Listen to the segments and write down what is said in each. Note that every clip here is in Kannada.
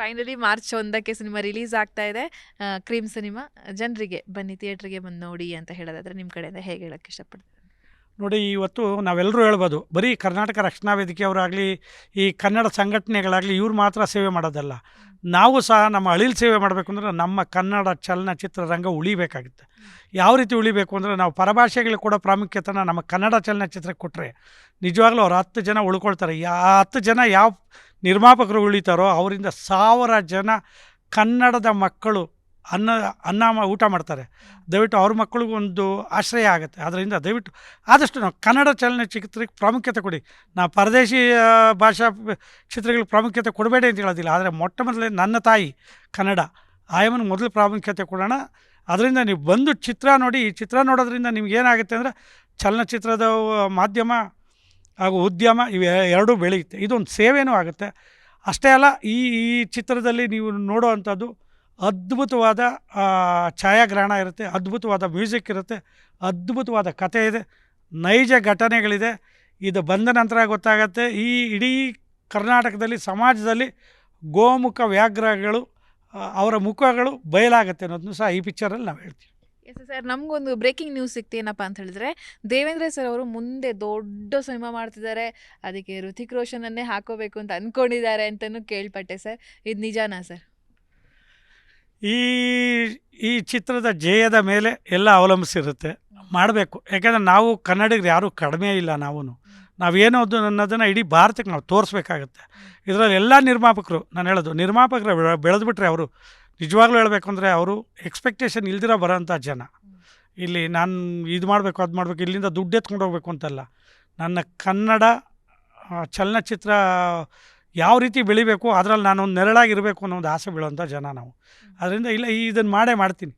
ಫೈನಲಿ ಮಾರ್ಚ್ ಒಂದಕ್ಕೆ ಸಿನಿಮಾ ರಿಲೀಸ್ ಆಗ್ತಾ ಇದೆ. ಕ್ರೀಮ್ ಸಿನಿಮಾ ಜನರಿಗೆ ಬನ್ನಿ ಥಿಯೇಟ್ರಿಗೆ ಬಂದು ನೋಡಿ ಅಂತ ಹೇಳೋದಾದ್ರೆ ನಿಮ್ಮ ಕಡೆಯಿಂದ ಹೇಗೆ ಹೇಳೋಕ್ಕೆ ಇಷ್ಟಪಡ್ತೀನಿ ನೋಡಿ, ಇವತ್ತು ನಾವೆಲ್ಲರೂ ಹೇಳ್ಬೋದು, ಬರೀ ಕರ್ನಾಟಕ ರಕ್ಷಣಾ ವೇದಿಕೆಯವರಾಗಲಿ, ಈ ಕನ್ನಡ ಸಂಘಟನೆಗಳಾಗಲಿ ಇವ್ರು ಮಾತ್ರ ಸೇವೆ ಮಾಡೋದಲ್ಲ. ನಾವು ಸಹ ನಮ್ಮ ಅಳಿಲ್ ಸೇವೆ ಮಾಡಬೇಕು ಅಂದ್ರೆ ನಮ್ಮ ಕನ್ನಡ ಚಲನಚಿತ್ರ ರಂಗ ಉಳಿಬೇಕಾಗುತ್ತೆ. ಯಾವ ರೀತಿ ಉಳಿಬೇಕು ಅಂದರೆ ನಾವು ಪರಭಾಷೆಗಳಿಗೆ ಕೂಡ ಪ್ರಾಮುಖ್ಯತೆನ ನಮ್ಮ ಕನ್ನಡ ಚಲನಚಿತ್ರಕ್ಕೆ ಕೊಟ್ಟರೆ ನಿಜವಾಗ್ಲೂ ಅವ್ರು ಹತ್ತು ಜನ ಉಳ್ಕೊಳ್ತಾರೆ. ಯಾ ಹತ್ತು ಜನ ಯಾವ ನಿರ್ಮಾಪಕರು ಉಳಿತಾರೋ ಅವರಿಂದ ಸಾವಿರ ಜನ ಕನ್ನಡದ ಮಕ್ಕಳು ಅನ್ನ ಅನ್ನ ಊಟ ಮಾಡ್ತಾರೆ. ದಯವಿಟ್ಟು ಅವ್ರ ಮಕ್ಕಳಿಗೂ ಒಂದು ಆಶ್ರಯ ಆಗುತ್ತೆ. ಅದರಿಂದ ದಯವಿಟ್ಟು ಆದಷ್ಟು ನಾವು ಕನ್ನಡ ಚಲನಚಿತ್ರಕ್ಕೆ ಪ್ರಾಮುಖ್ಯತೆ ಕೊಡಿ. ನಾವು ಪರದೇಶಿ ಭಾಷಾ ಚಿತ್ರಗಳಿಗೆ ಪ್ರಾಮುಖ್ಯತೆ ಕೊಡಬೇಡಿ ಅಂತ ಹೇಳೋದಿಲ್ಲ. ಆದರೆ ಮೊಟ್ಟ ಮೊದಲೇ ನನ್ನ ತಾಯಿ ಕನ್ನಡ. ಆಯಮನ ಮೊದಲು ಪ್ರಾಮುಖ್ಯತೆ ಕೊಡೋಣ. ಅದರಿಂದ ನೀವು ಬಂದು ಚಿತ್ರ ನೋಡಿ. ಈ ಚಿತ್ರ ನೋಡೋದ್ರಿಂದ ನಿಮ್ಗೆ ಏನಾಗುತ್ತೆ ಅಂದರೆ ಚಲನಚಿತ್ರದ ಮಾಧ್ಯಮ ಹಾಗೂ ಉದ್ಯಮ ಇವೆ, ಎರಡೂ ಬೆಳೆಯುತ್ತೆ. ಇದೊಂದು ಸೇವೆನೂ ಆಗುತ್ತೆ. ಅಷ್ಟೇ ಅಲ್ಲ, ಈ ಈ ಚಿತ್ರದಲ್ಲಿ ನೀವು ನೋಡುವಂಥದ್ದು ಅದ್ಭುತವಾದ ಛಾಯಾಗ್ರಹಣ ಇರುತ್ತೆ, ಅದ್ಭುತವಾದ ಮ್ಯೂಸಿಕ್ ಇರುತ್ತೆ, ಅದ್ಭುತವಾದ ಕಥೆ ಇದೆ, ನೈಜ ಘಟನೆಗಳಿದೆ. ಇದು ಬಂದ ನಂತರ ಗೊತ್ತಾಗತ್ತೆ, ಈ ಇಡೀ ಕರ್ನಾಟಕದಲ್ಲಿ, ಸಮಾಜದಲ್ಲಿ ಗೋಮುಖ ವ್ಯಾಘ್ರಗಳು ಅವರ ಮುಖಗಳು ಬಯಲಾಗತ್ತೆ ಅನ್ನೋದನ್ನು ಸಹ ಈ ಪಿಕ್ಚರಲ್ಲಿ ನಾವು ಹೇಳ್ತೀವಿ. ಎಸ್ ಸರ್ ನಮಗೊಂದು ಬ್ರೇಕಿಂಗ್ ನ್ಯೂಸ್ ಸಿಕ್ತು ಏನಪ್ಪ ಅಂತ ಹೇಳಿದ್ರೆ ದೇವೇಂದ್ರ ಸರ್ ಅವರು ಮುಂದೆ ದೊಡ್ಡ ಸಿನಿಮಾ ಮಾಡ್ತಿದ್ದಾರೆ. ಅದಕ್ಕೆ ಋತಿಕ್ ರೋಷನನ್ನೇ ಹಾಕೋಬೇಕು ಅಂತ ಅಂದ್ಕೊಂಡಿದ್ದಾರೆ ಅಂತಲೂ ಕೇಳ್ಪಟ್ಟೆ ಸರ್ ಇದು ನಿಜಾನಾ ಸರ್ ಈ ಈ ಚಿತ್ರದ ಜಯದ ಮೇಲೆ ಎಲ್ಲ ಅವಲಂಬಿಸಿರುತ್ತೆ. ಮಾಡಬೇಕು. ಯಾಕಂದರೆ ನಾವು ಕನ್ನಡಿಗರು ಯಾರೂ ಕಡಿಮೆ ಇಲ್ಲ ನಾವು ನಾವೇನೋ ಅದು ಅನ್ನೋದನ್ನು ಇಡೀ ಭಾರತಕ್ಕೆ ನಾವು ತೋರಿಸ್ಬೇಕಾಗತ್ತೆ. ಇದರಲ್ಲಿ ಎಲ್ಲ ನಿರ್ಮಾಪಕರು ನಾನು ಹೇಳೋದು ನಿರ್ಮಾಪಕರು ಬೆಳೆ- ಬೆಳೆದ್ಬಿಟ್ರೆ ಅವರು ನಿಜವಾಗ್ಲೂ ಹೇಳಬೇಕು ಅಂದರೆ ಅವರು ಎಕ್ಸ್ಪೆಕ್ಟೇಷನ್ ಇಲ್ದಿರೋ ಬರೋಂಥ ಜನ. ಇಲ್ಲಿ ನಾನು ಇದು ಮಾಡಬೇಕು ಅದು ಮಾಡಬೇಕು ಇಲ್ಲಿಂದ ದುಡ್ಡು ಎತ್ಕೊಂಡು ಹೋಗ್ಬೇಕು ಅಂತಲ್ಲ. ನನ್ನ ಕನ್ನಡ ಚಲನಚಿತ್ರ ಯಾವ ರೀತಿ ಬೆಳಿಬೇಕು ಅದರಲ್ಲಿ ನಾನೊಂದು ನೆರಳಾಗಿರಬೇಕು ಅನ್ನೋ ಒಂದು ಆಸೆ ಬೀಳುವಂಥ ಜನ ನಾವು. ಅದರಿಂದ ಇಲ್ಲ ಇದನ್ನು ಮಾಡೇ ಮಾಡ್ತೀನಿ.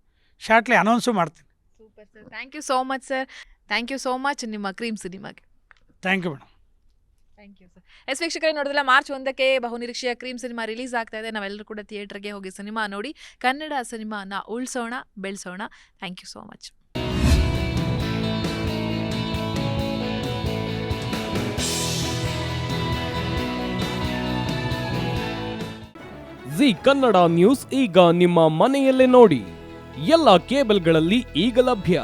ಶಾರ್ಟ್ಲಿ ಅನೌನ್ಸು ಮಾಡ್ತೀನಿ. Super sir thank you so much sir thank you so much ನಿಮ್ಮ ಕ್ರೀಮ್ ಸಿನಿಮಾಗೆ. Thank you madam thank you sir yes ವೀಕ್ಷಕರೇ ನೋಡಿದ್ರೆ ಮಾರ್ಚ್ ಒಂದಕ್ಕೆ ಬಹುನಿರೀಕ್ಷೆಯ ಕ್ರೀಮ್ ಸಿನಿಮಾ ರಿಲೀಸ್ ಆಗ್ತಾ ಇದೆ. ನಾವೆಲ್ಲರೂ ಕೂಡ ಥಿಯೇಟರ್ಗೆ ಹೋಗಿ ಸಿನಿಮಾ ನೋಡಿ, ಕನ್ನಡ ಸಿನಿಮಾನ ಉಳಿಸೋಣ, ಬೆಳೆಸೋಣ. Thank you so much Zee Kannada news ಈಗ ನಿಮ್ಮ ಮನೆಯಲ್ಲೇ ನೋಡಿ. ಎಲ್ಲ ಕೇಬಲ್ಗಳಲ್ಲಿ ಈಗ ಲಭ್ಯ.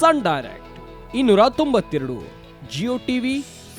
ಸನ್ ಡೈರೆಕ್ಟ್, ಇನ್ನೂರ ತೊಂಬತ್ತೆರಡು, ಜಿಯೋ ಟಿವಿ